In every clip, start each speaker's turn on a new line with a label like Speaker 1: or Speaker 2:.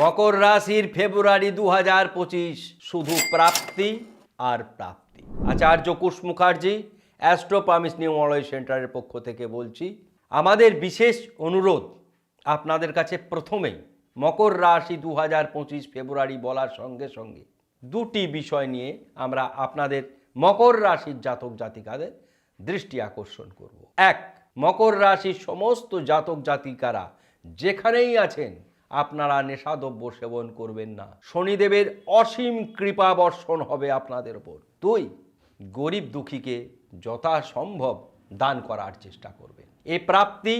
Speaker 1: মকর রাশির ফেব্রুয়ারি দু হাজার পঁচিশ শুধু প্রাপ্তি আর প্রাপ্তি। আচার্য কুশ মুখার্জি অ্যাস্ট্রো পামিস নিউমোলজি সেন্টারের পক্ষ থেকে বলছি, আমাদের বিশেষ অনুরোধ আপনাদের কাছে প্রথমেই মকর রাশি দু হাজার পঁচিশ ফেব্রুয়ারি বলার সঙ্গে সঙ্গে দুটি বিষয় নিয়ে আমরা আপনাদের মকর রাশির জাতক জাতিকাদের দৃষ্টি আকর্ষণ করব। এক, মকর রাশির সমস্ত জাতক জাতিকারা যেখানেই আছেন আপনারা নেশাদ্রব্য সেবন করবেন না। শনিদেবের অসীম কৃপা বর্ষণ হবে আপনাদের ওপর। দুই, গরিব দুঃখীকে যথাসম্ভব দান করার চেষ্টা করবেন। এ প্রাপ্তি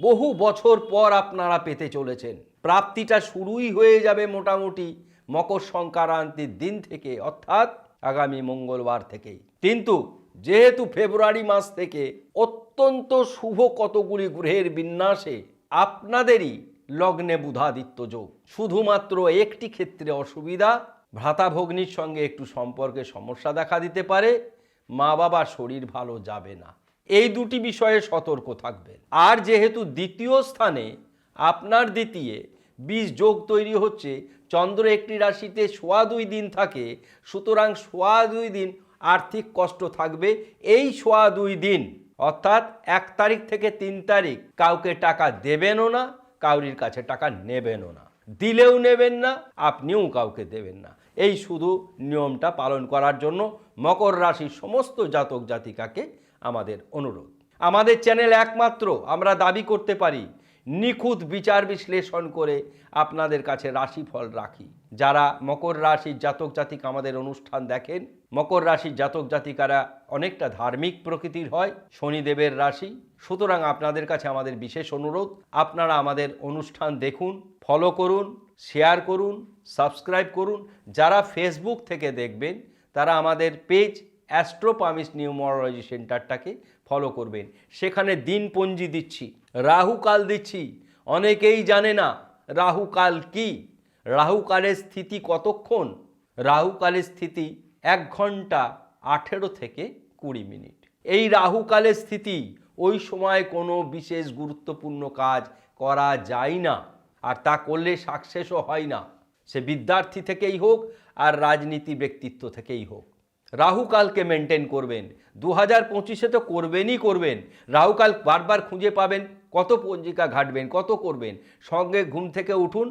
Speaker 1: বহু বছর পর আপনারা পেতে চলেছেন। প্রাপ্তিটা শুরুই হয়ে যাবে মোটামুটি মকর সংক্রান্তির দিন থেকে, অর্থাৎ আগামী মঙ্গলবার থেকেই। কিন্তু যেহেতু ফেব্রুয়ারি মাস থেকে অত্যন্ত শুভ কতগুলি গ্রহের বিন্যাসে আপনাদেরই লগ্নে বুধাদিত্য যোগ। শুধুমাত্র একটি ক্ষেত্রে অসুবিধা ভ্রাতাভগ্নির সঙ্গে একটু সম্পর্কে সমস্যা দেখা দিতে পারে, মা বাবার শরীর ভালো যাবে না। এই দুটি বিষয়ে সতর্ক থাকবেন। আর যেহেতু দ্বিতীয় স্থানে আপনার দ্বিতীয় বীজ যোগ তৈরি হচ্ছে, চন্দ্র একটি রাশিতে সোয়া দুই দিন থাকে, সুতরাং সোয়া দুই দিন আর্থিক কষ্ট থাকবে। এই সোয়া দুই দিন, অর্থাৎ এক তারিখ থেকে তিন তারিখ, কাউকে টাকা দেবেনও না কাউরির কাছে টাকা নেবেনও না। দিলেও নেবেন না, আপনিও কাউকে দেবেন না। এই শুধু নিয়মটা পালন করার জন্য মকর রাশির সমস্ত জাতক জাতিকাকে আমাদের অনুরোধ। আমাদের চ্যানেল একমাত্র, আমরা দাবি করতে পারি নিখুঁত বিচার বিশ্লেষণ করে আপনাদের কাছে রাশিফল রাখি। যারা মকর রাশির জাতক জাতিক আমাদের অনুষ্ঠান দেখেন, মকর রাশির জাতক জাতিকারা অনেকটা ধার্মিক প্রকৃতির হয়, শনিদেবের রাশি। সুতরাং আপনাদের কাছে আমাদের বিশেষ অনুরোধ, আপনারা আমাদের অনুষ্ঠান দেখুন ফলো করুন শেয়ার করুন সাবস্ক্রাইব করুন। যারা ফেসবুক থেকে দেখবেন, তারা আমাদের পেজ অ্যাস্ট্রোপামিস নিউমোলজি সেন্টারটাকে ফলো করবেন। সেখানে দিনপঞ্জি দিচ্ছি। রাহুকাল দিচ্ছি। অনেকেই জানে না রাহুকাল কি। রাহুকালের স্থিতি কতক্ষণ? রাহুকালের স্থিতি এক ঘণ্টা আঠেরো থেকে কুড়ি মিনিট। এই রাহুকালের স্থিতি ওই সময় কোনো বিশেষ গুরুত্বপূর্ণ কাজ করা যায় না আর তা করলে সাকসেসও হয় না। সে বিদ্যার্থী থেকেই হোক আর রাজনীতি ব্যক্তিত্ব থেকেই হোক। রাহুকালকে মেনটেন করবেন। দু হাজার পঁচিশে তো করবেনই করবেন। রাহুকাল বারবার খুঁজে পাবেন। কত পঞ্জিকা ঘাটবেন, কত করবেন? সঙ্গে ঘুম থেকে উঠুন,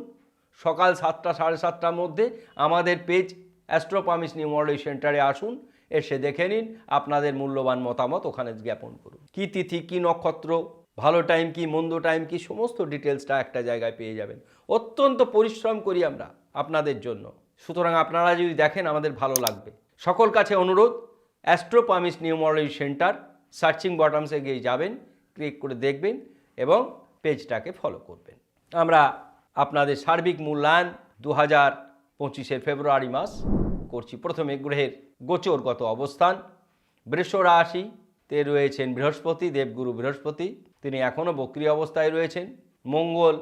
Speaker 1: সকাল সাতটা, সাড়ে সাতটার মধ্যে আমাদের পেজ অ্যাস্ট্রোপামিস নিউমোলজি সেন্টারে আসুন, এসে দেখে নিন আপনাদের মূল্যবান মতামত ওখানে জ্ঞাপন করুন। কি তিথি, কি নক্ষত্র, ভালো টাইম কি, মন্দ টাইম কি, সমস্ত ডিটেলসটা একটা জায়গায় পেয়ে যাবেন। অত্যন্ত পরিশ্রম করি আমরা আপনাদের জন্য। সুতরাং আপনারা যদি দেখেন আমাদের ভালো লাগবে। সকল কাছে অনুরোধ অ্যাস্ট্রোপামিস নিউমোলজি সেন্টার সার্চিং বটমসে গিয়ে যাবেন ক্লিক করে দেখবেন। এবং পেজটাকে ফলো করবেন। আমরা আপনাদের সার্বিক মূল্যায়ন দু হাজার পঁচিশের ফেব্রুয়ারি মাস করছি। প্রথমে গ্রহের গোচরগত অবস্থান। বৃষ রাশিতে রয়েছেন বৃহস্পতি, দেবগুরু বৃহস্পতি। তিনি এখনও বক্রি অবস্থায় রয়েছেন। মঙ্গল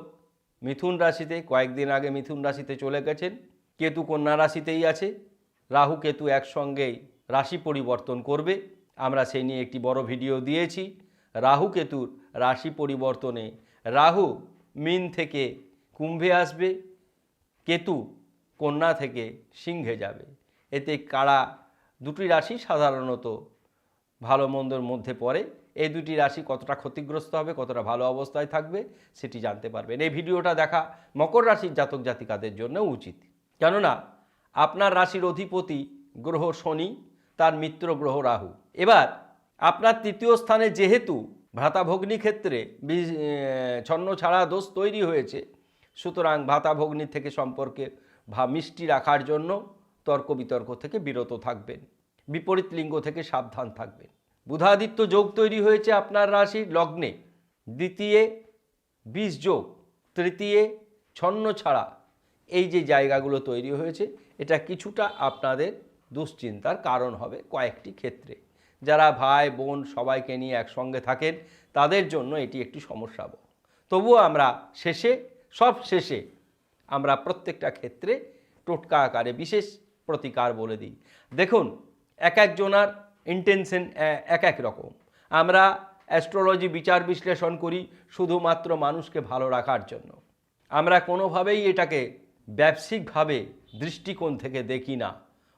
Speaker 1: মিথুন রাশিতে, কয়েকদিন আগে মিথুন রাশিতে চলে গেছেন। কেতু কন্যা রাশিতেই আছে। রাহু কেতু একসঙ্গেই রাশি পরিবর্তন করবে। আমরা সেই নিয়ে একটি বড় ভিডিও দিয়েছি। রাহু কেতুর রাশি পরিবর্তনে, রাহু মিন থেকে কুম্ভে আসবে, কেতু কন্যা থেকে সিংহে যাবে। এতে কারা দুটি রাশি সাধারণত ভালো মন্দর মধ্যে পড়ে, এই দুটি রাশি কতটা ক্ষতিগ্রস্ত হবে, কতটা ভালো অবস্থায় থাকবে সেটি জানতে পারবেন। এই ভিডিওটা দেখা মকর রাশির জাতক জাতিকাদের জন্য উচিত। কেননা আপনার রাশির অধিপতি গ্রহ শনি, তার মিত্র গ্রহ রাহু। এবার আপনার তৃতীয় স্থানে যেহেতু ভ্রাতাভগ্নি ক্ষেত্রে ছন্ন ছাড়া দোষ তৈরি হয়েছে, সুতরাং ভ্রাতাভগ্নি থেকে সম্পর্কে ভা মিষ্টি রাখার জন্য তর্ক বিতর্ক থেকে বিরত থাকবেন, বিপরীত লিঙ্গ থেকে সাবধান থাকবেন। বুধাদিত্য যোগ তৈরি হয়েছে আপনার রাশির লগ্নে, দ্বিতীয় বিষ যোগ, তৃতীয় ছন্ন ছাড়া। এই যে জায়গাগুলো তৈরি হয়েছে, এটা কিছুটা আপনাদের দুশ্চিন্তার কারণ হবে কয়েকটি ক্ষেত্রে। যারা ভাই, বোন সবাইকে নিয়ে একসঙ্গে থাকেন, তাদের জন্য এটি একটি সমস্যা। তবুও আমরা শেষে, সব শেষে আমরা প্রত্যেকটা ক্ষেত্রে টোটকা আকারে বিশেষ প্রতিকার বলে দিই। দেখুন, এক একজনার ইন্টেনশন এক এক রকম। আমরা অ্যাস্ট্রোলজি বিচার বিশ্লেষণ করি শুধুমাত্র মানুষকে ভালো রাখার জন্য। আমরা কোনোভাবেই এটাকে ব্যবসায়িকভাবে দৃষ্টিকোণ থেকে দেখি না।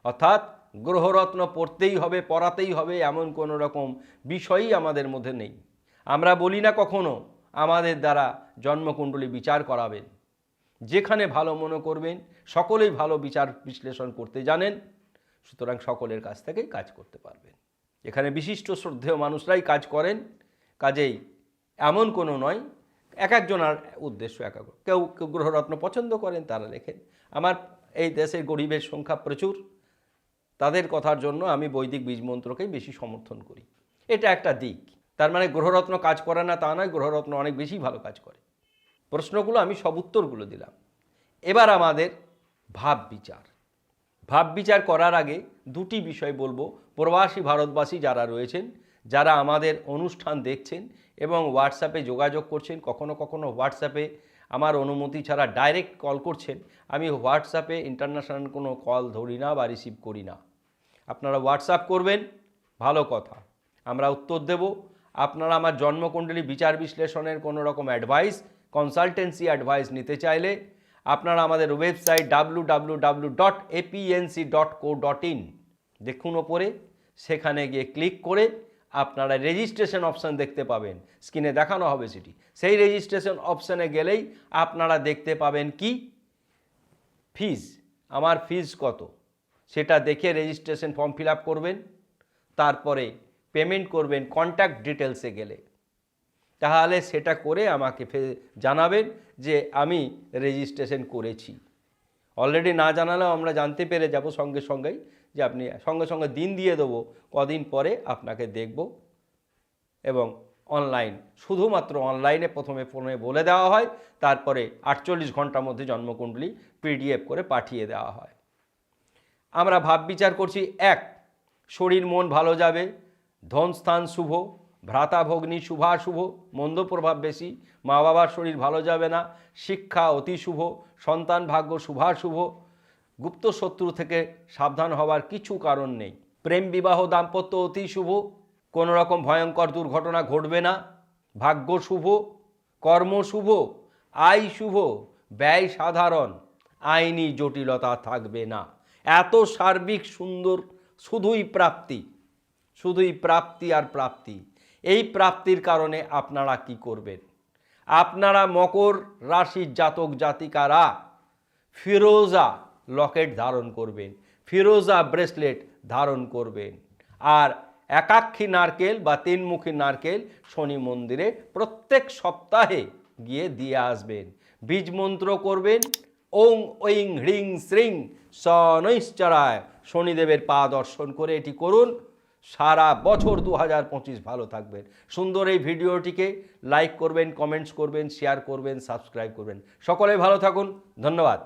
Speaker 1: অর্থাৎ গ্রহরত্ন পড়তেই হবে, পড়াতেই হবে, এমন কোনো রকম বিষয়ই আমাদের মধ্যে নেই। আমরা বলি না কখনো, আমাদের দ্বারা জন্মকুণ্ডলী বিচার করাবেন। যেখানে ভালো মনে করবেন, সকলেই ভালো বিচার বিশ্লেষণ করতে জানেন, সুতরাং সকলের কাছ থেকেই কাজ করতে পারবেন। এখানে বিশিষ্ট শ্রদ্ধেয় মানুষরাই কাজ করেন, কাজেই এমন কোনো নয়, এক একজনের উদ্দেশ্য এক এক। কেউ কেউ গ্রহরত্ন পছন্দ করেন, তারা লেখেন। আমার এই দেশের গরিবের সংখ্যা প্রচুর তাদের কথার জন্য আমি বৈদিক বীজ মন্ত্রকেই বেশি সমর্থন করি। এটা একটা দিক। তার মানে গ্রহরত্ন কাজ করে না তা নয়, গ্রহরত্ন অনেক বেশি ভালো কাজ করে। প্রশ্নগুলো আমি সব উত্তরগুলো দিলাম। এবার আমাদের ভাব বিচার। ভাব বিচার করার আগে দুটি বিষয় বলব। প্রবাসী ভারতবাসী যারা রয়েছেন, যারা আমাদের অনুষ্ঠান দেখছেন এবং হোয়াটসঅ্যাপে যোগাযোগ করছেন, কখনো কখনো হোয়াটসঅ্যাপে আমার অনুমতি ছাড়া ডাইরেক্ট কল করছেন, আমি হোয়াটসঅ্যাপে ইন্টারন্যাশনাল কোনো কল ধরি না বা রিসিভ করি না। আপনারা হোয়াটসঅ্যাপ করবেন, ভালো কথা। আমরা উত্তর দেব। আপনারা আমার জন্মকুণ্ডলী বিচার বিশ্লেষণের কোনো রকম অ্যাডভাইস কনসালটেন্সি অ্যাডভাইস নিতে চাইলে আপনারা আমাদের website W W W dot APNC dot co dot in দেখুন ওপরে। সেখানে গিয়ে ক্লিক করে আপনারা রেজিস্ট্রেশন অপশান দেখতে পাবেন। স্ক্রিনে দেখানো হবে সেটি। সেই রেজিস্ট্রেশন অপশানে গেলেই আপনারা দেখতে পাবেন কি? ফিজ আমার ফিজ কত? সেটা দেখে রেজিস্ট্রেশন ফর্ম ফিল করবেন। তারপরে পেমেন্ট করবেন কন্ট্যাক্ট ডিটেলসে গেলে। তাহলে সেটা করে আমাকে জানাবেন যে আমি রেজিস্ট্রেশন করেছি। অলরেডি না জানালেও আমরা জানতে পেরে যাব সঙ্গে সঙ্গেই। যে আপনি সঙ্গে সঙ্গে দিন দিয়ে দেবো, কদিন পরে আপনাকে দেখব। এবং অনলাইন শুধুমাত্র অনলাইনে প্রথমে ফোনে বলে দেওয়া হয়, তারপরে আটচল্লিশ ঘণ্টার মধ্যে জন্মকুণ্ডলী পিডিএফ করে পাঠিয়ে দেওয়া হয়। আমরা ভাব বিচার করছি, এক, শরীর মন ভালো যাবে, ধন স্থান শুভ, ভ্রাতা ভগ্নী শুভাশুভ মন্দ প্রভাব বেশি, মা বাবার শরীর ভালো যাবে না, শিক্ষা অতি শুভ, সন্তান ভাগ্য শুভাশুভ গুপ্ত শত্রু থেকে সাবধান হওয়ার কিছু কারণ নেই। প্রেম বিবাহ দাম্পত্য অতি শুভ, কোনো রকম ভয়ঙ্কর দুর্ঘটনা ঘটবে না। ভাগ্য শুভ, কর্ম শুভ, আয় শুভ, ব্যয় সাধারণ, আইনি জটিলতা থাকবে না। এত সার্বিক সুন্দর, শুধুই প্রাপ্তি শুধুই প্রাপ্তি আর প্রাপ্তি। এই প্রাপ্তির কারণে আপনারা কি করবেন? আপনারা মকর রাশির জাতক জাতিকারা, ফিরোজা লকেট ধারণ করবেন, ফিরোজা ব্রেসলেট ধারণ করবেন। আর একাক্ষী নারকেল বা তিনমুখী নারকেল শনি মন্দিরে প্রত্যেক সপ্তাহে গিয়ে দিয়ে আসবেন। বীজ মন্ত্র করবেন, ওং ঐং হ্রিং শ্রিং সনৈশ্চরায় শনিদেবের পা দর্শন করে এটি করুন। সারা বছর দু হাজার পঁচিশ ভালো থাকবেন। সুন্দর এই ভিডিওটিকে লাইক করবেন, কমেন্টস করবেন, শেয়ার করবেন, সাবস্ক্রাইব করবেন। সকলে ভালো থাকুন, ধন্যবাদ।